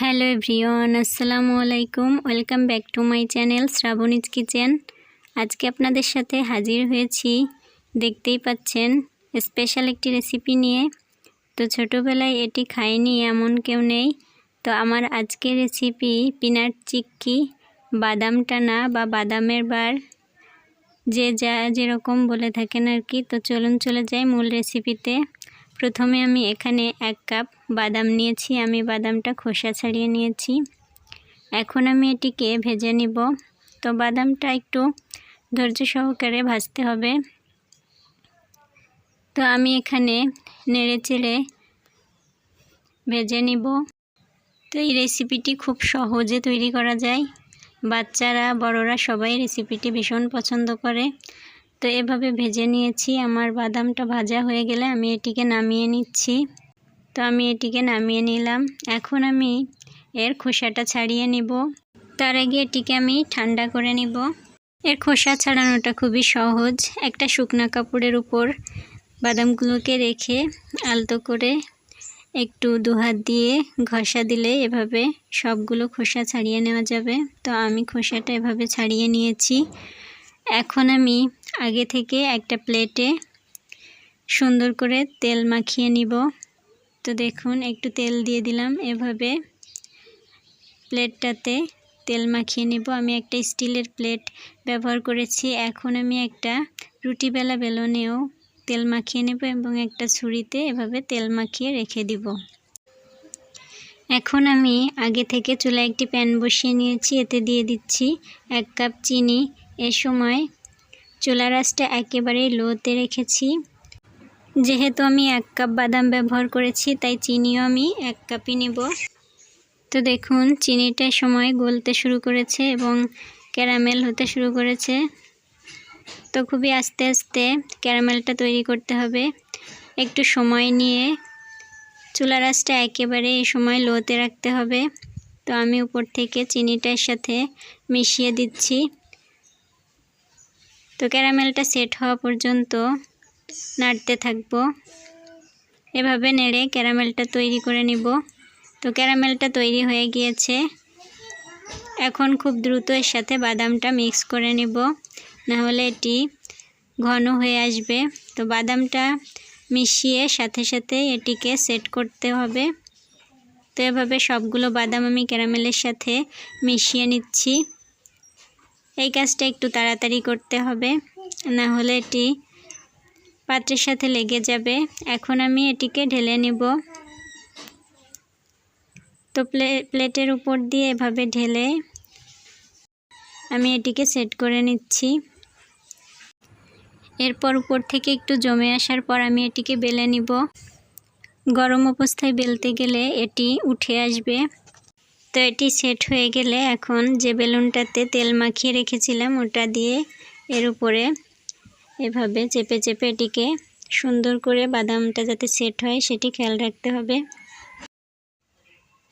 Hello everyone, আসসালামু আলাইকুম। Welcome back to my channel Shrabani's kitchen. আজকে আপনাদের সাথে হাজির হয়েছি, দেখতেই পাচ্ছেন, স্পেশাল একটি রেসিপি নিয়ে। তো ছোটোবেলায় এটি খাইনি, এমন কেউ নেই। তো আমার আজকের রেসিপি পিনাট চিক্কি, বাদাম টানা বা বাদামের বার। যে যা যেরকম বলে থাকেন আর কি। তো চলুন চলে যাই মূল রেসিপিতে। প্রথমে আমি এখানে এক কাপ বাদাম নিয়েছি, আমি বাদামটা খোসা ছাড়িয়ে নিয়েছি। এখন আমি এটিকে ভেজে নিব। তো বাদামটা একটু ধৈর্য সহকারে ভাজতে হবে। তো আমি এখানে নেড়ে চেড়ে ভেজে নিব। তো এই রেসিপিটি খুব সহজে তৈরি করা যায়। বাচ্চারা, বড়রা সবাই রেসিপিটি ভীষণ পছন্দ করে। তো এভাবে ভেজে নিয়েছি। আমার বাদামটা ভাজা হয়ে গেলে আমি এটিকে নামিয়ে নিচ্ছি। তো আমি এটিকে নামিয়ে নিলাম। এখন আমি এর খোসাটা ছাড়িয়ে নিব। তার আগে এটিকে আমি ঠান্ডা করে নিব। এর খোসা ছাড়ানোটা খুবই সহজ। একটা শুকনা কাপড়ের উপর বাদামগুলোকে রেখে আলতো করে একটু দুহাত দিয়ে ঘষা দিলে এভাবে সবগুলো খোসা ছাড়িয়ে নেওয়া যাবে। তো আমি খোসাটা এভাবে ছাড়িয়ে নিয়েছি। এখন আমি আগে থেকে একটা প্লেটে সুন্দর করে তেল মাখিয়ে নিব। তো দেখুন, একটু তেল দিয়ে দিলাম। এভাবে প্লেটটাতে তেল মাখিয়ে নিব। আমি একটা স্টিলের প্লেট ব্যবহার করেছি। এখন আমি একটা রুটি বেলা বেলনেও তেল মাখিয়ে নেব এবং একটা ছুরিতে এভাবে তেল মাখিয়ে রেখে দিব। এখন আমি আগে থেকে চুলা একটি প্যান বসিয়ে নিয়েছি। এতে দিয়ে দিচ্ছি এক কাপ চিনি। এ সময় চুলা রাসটা একেবারেই লোতে রেখেছি। যেহেতু আমি এক কাপ বাদাম ব্যবহার করেছি, তাই চিনিও আমি এক কাপই নেব। তো দেখুন, চিনিটা সময় গলতে শুরু করেছে এবং ক্যারামেল হতে শুরু করেছে। তো খুবই আস্তে আস্তে ক্যারামেলটা তৈরি করতে হবে। একটু সময় নিয়ে চুলা রাসটা একেবারে এই সময় লোতে রাখতে হবে। তো আমি উপর থেকে চিনিটার সাথে মিশিয়ে দিচ্ছি। তো ক্যারামেলটা সেট হওয়া পর্যন্ত নাড়তে থাকব। এভাবে নেড়ে ক্যারামেলটা তৈরি করে নিব। তো ক্যারামেলটা তৈরি হয়ে গিয়েছে। এখন খুব দ্রুত এর সাথে বাদামটা মিক্স করে নিব। নাহলে এটি ঘন হয়ে আসবে। তো বাদামটা মিশিয়ে সাথে সাথে এটিকে সেট করতে হবে। তো এভাবে সবগুলো বাদাম আমি ক্যারামেলের সাথে মিশিয়ে নিচ্ছি। এই কাজটা একটু তাড়াতাড়ি করতে হবে, না হলে এটি পাত্রের সাথে লেগে যাবে। এখন আমি এটিকে ঢেলে নেব। তো প্লেটের উপর দিয়ে এভাবে ঢেলে আমি এটিকে সেট করে নিচ্ছি। এরপর উপর থেকে একটু জমে আসার পর আমি এটিকে বেলে নিব। গরম অবস্থায় বেলতে গেলে এটি উঠে আসবে। তো এটি সেট হয়ে গেলে এখন যে বেলুনটাতে তেল মাখিয়ে রেখেছিলাম, ওটা দিয়ে এর উপরে এভাবে চেপে চেপে এটিকে সুন্দর করে বাদামটা যাতে সেট হয় সেটি খেয়াল রাখতে হবে।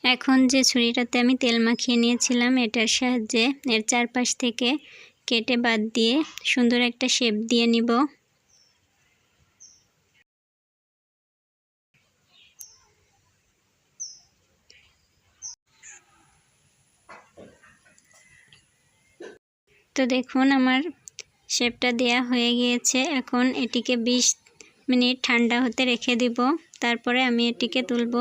এখন যে ছুরিটাতে আমি তেল মাখিয়ে নিয়েছিলাম, এটার সাহায্যে এর চারপাশ থেকে কেটে বাদ দিয়ে সুন্দর একটা শেপ দিয়ে নিব। তো দেখুন আমার শেপটা দেয়া হয়ে গিয়েছে। এখন এটিকে ২০ মিনিট ঠান্ডা হতে রেখে দিব। তারপরে আমি এটিকে তুলব।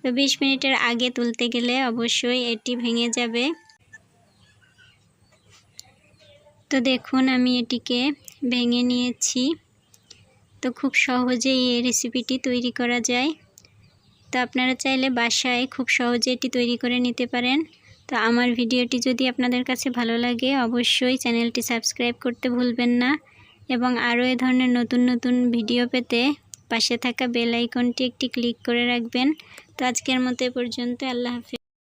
তো ২০ মিনিটের আগে তুলতে গেলে অবশ্যই এটি ভেঙে যাবে। তো দেখুন আমি এটিকে ভেঙে নিয়েছি। তো খুব সহজেই এই রেসিপিটি তৈরি করা যায়। তো আপনারা চাইলে বাসায় খুব সহজে এটি তৈরি করে নিতে পারেন। তো আমার ভিডিওটি যদি আপনাদের কাছে ভালো লাগে, অবশ্যই চ্যানেলটি সাবস্ক্রাইব করতে ভুলবেন না এবং আরও এ ধরনের নতুন নতুন ভিডিও পেতে পাশে থাকা বেল আইকনটি একটি ক্লিক করে রাখবেন। তো আজকের মতো এ পর্যন্ত আল্লাহ হাফিজ।